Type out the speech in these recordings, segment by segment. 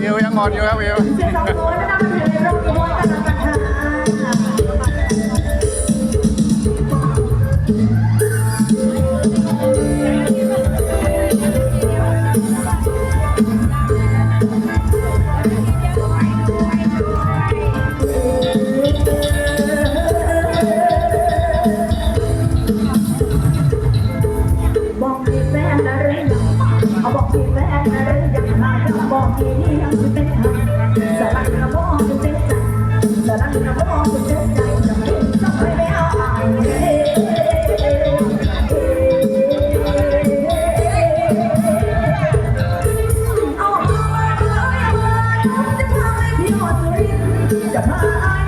วิวยังงอนอยู่ครับวิวเอว บอกที่แม่ยังหายเขาบอกที่นี่ยังเป็นหายสรักเขาบอกจะเป็บใจสรักเขาบอกจะเป็บใงจะไม่จะไม่ไม่เอาอายจะพาอาย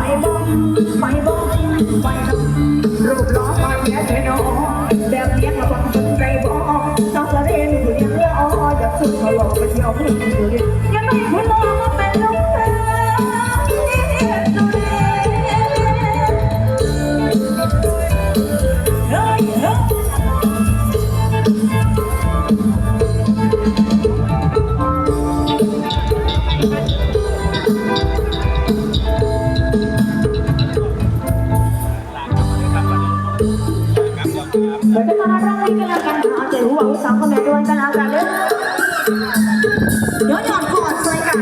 ไฟบ้องไฟบ้องรูปล้อมาแย่แน่นอน กันเอากันเด้อเดี๋ยวหย่อนขอดใส่กัน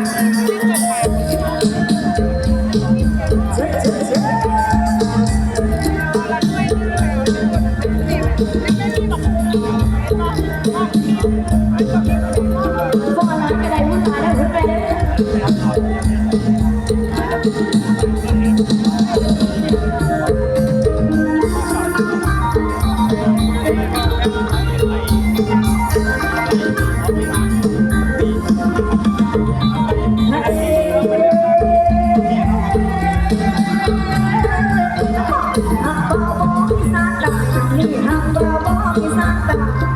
ก็ร้านกระไดมุ่งาแล้วคุณไปเลย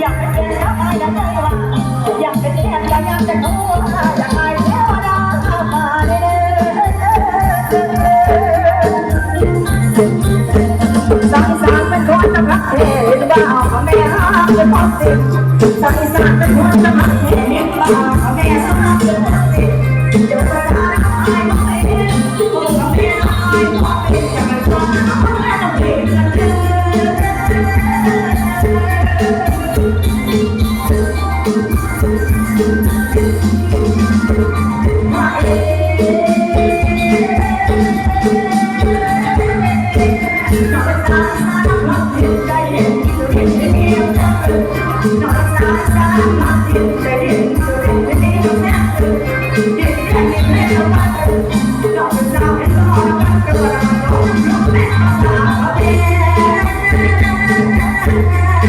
อยากจะเรียนอยากจะรู้อยากไปเทวดามาเด้อสายสารเป็นคนนักรักเทนบ้าของแม่ห้ามเป็นควาสิสายสารเป็นคนนักรักเทนบ้าของแม่ห้ามเป็นควาสิ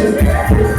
อ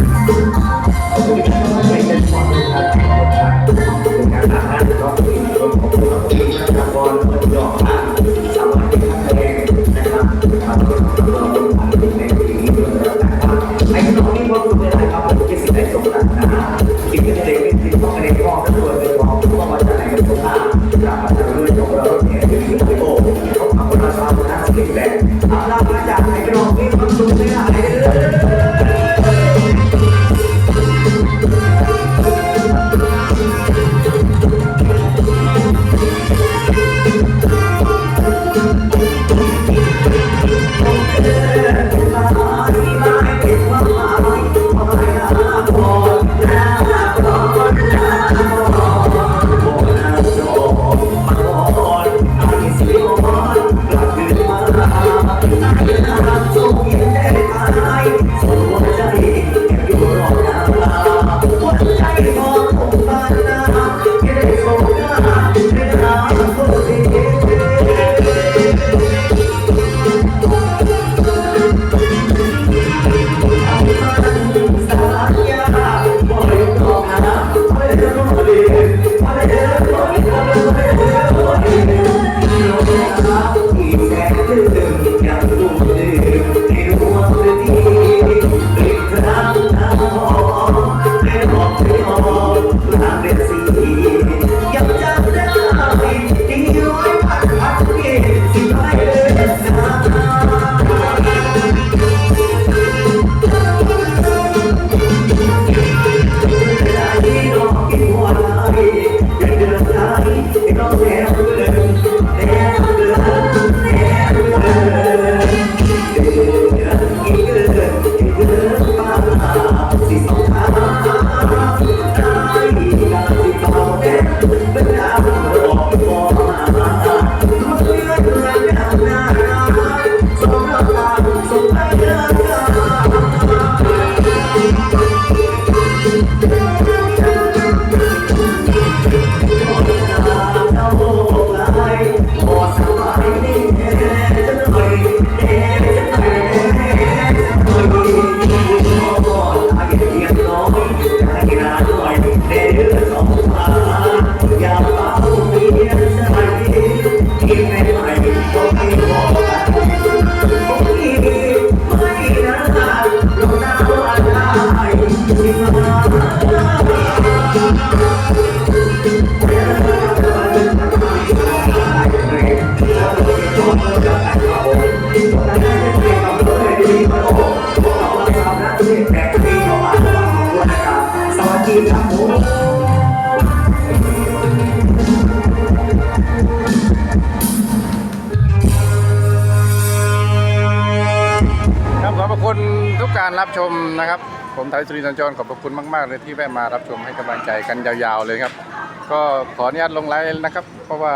ครับขอบพรคุณทุกการรับชมนะครับ ผมไทยสุรินทร์สัญจรขอบคุณมาก ๆ เลยที่แวะมารับชมให้กำลังใจกันยาว ๆ เลยครับ ก็ขออนุญาตลงไลน์นะครับ เพราะว่า